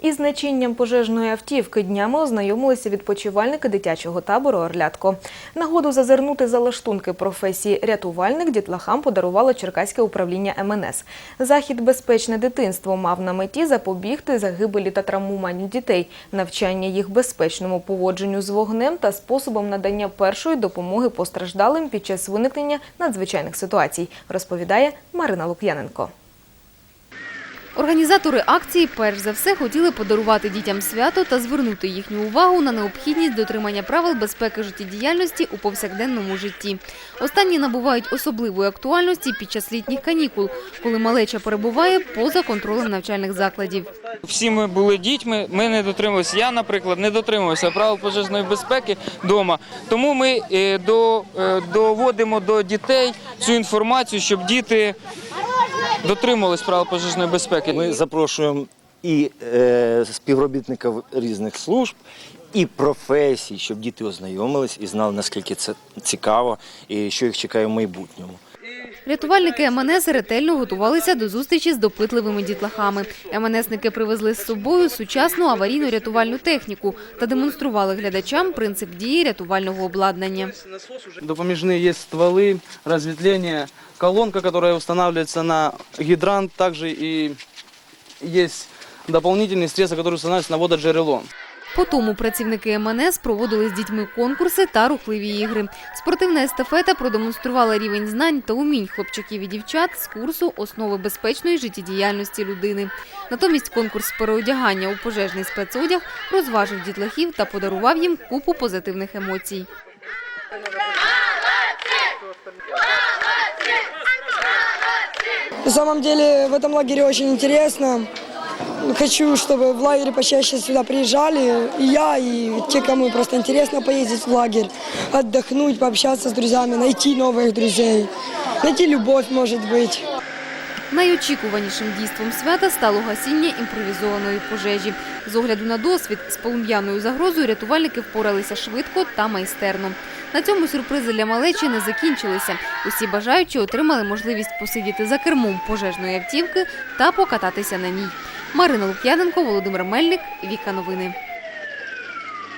Із значенням пожежної автівки днями ознайомилися відпочивальники дитячого табору Орлятко. Нагоду зазирнути за лаштунки професії рятувальник дітлахам подарувало Черкаське управління МНС. Захід Безпечне дитинство мав на меті запобігти загибелі та травмуванню дітей, навчання їх безпечному поводженню з вогнем та способом надання першої допомоги постраждалим під час виникнення надзвичайних ситуацій, розповідає Марина Лук'яненко. Організатори акції перш за все хотіли подарувати дітям свято та звернути їхню увагу на необхідність дотримання правил безпеки життєдіяльності у повсякденному житті. Останні набувають особливої актуальності під час літніх канікул, коли малеча перебуває поза контролем навчальних закладів. Всі ми були дітьми, ми не дотримувалися. Я, наприклад, не дотримувався правил пожежної безпеки вдома. Тому ми е, е, доводимо до дітей цю інформацію, щоб діти дотримувались правил пожежної безпеки. Ми запрошуємо і е, співробітників різних служб, і професій, щоб діти ознайомились і знали, наскільки це цікаво і що їх чекає в майбутньому. Рятувальники МНС ретельно готувалися до зустрічі з допитливими дітлахами. МНСники привезли з собою сучасну аварійно-рятувальну техніку та демонстрували глядачам принцип дії рятувального обладнання. Допоміжные есть стволы, разветвление, колонка, которая устанавливается на гидрант, также и есть дополнительные средства, которые устанавливаются на вододжерело. По тому працівники МНС проводили з дітьми конкурси та рухливі ігри. Спортивна естафета продемонструвала рівень знань та умінь хлопчиків і дівчат з курсу «Основи безпечної життєдіяльності людини». Натомість конкурс переодягання у пожежний спецодяг розважив дітлахів та подарував їм купу позитивних емоцій. На самом деле в этом лагере очень интересно. Хочу, чтобы в лагере почаще сюда приезжали. И я, и те, кому просто интересно поездить в лагерь, отдохнуть, пообщаться с друзьями, найти новых друзей, найти любовь, может быть. Найочікуванішим дійством свята стало гасіння імпровізованої пожежі. З огляду на досвід з полум'яною загрозою рятувальники впоралися швидко та майстерно. На цьому сюрпризи для малечі не закінчилися. Усі бажаючі отримали можливість посидіти за кермом пожежної автівки та покататися на ній. Марина Лук'яненко, Володимир Мельник, Віка Новини.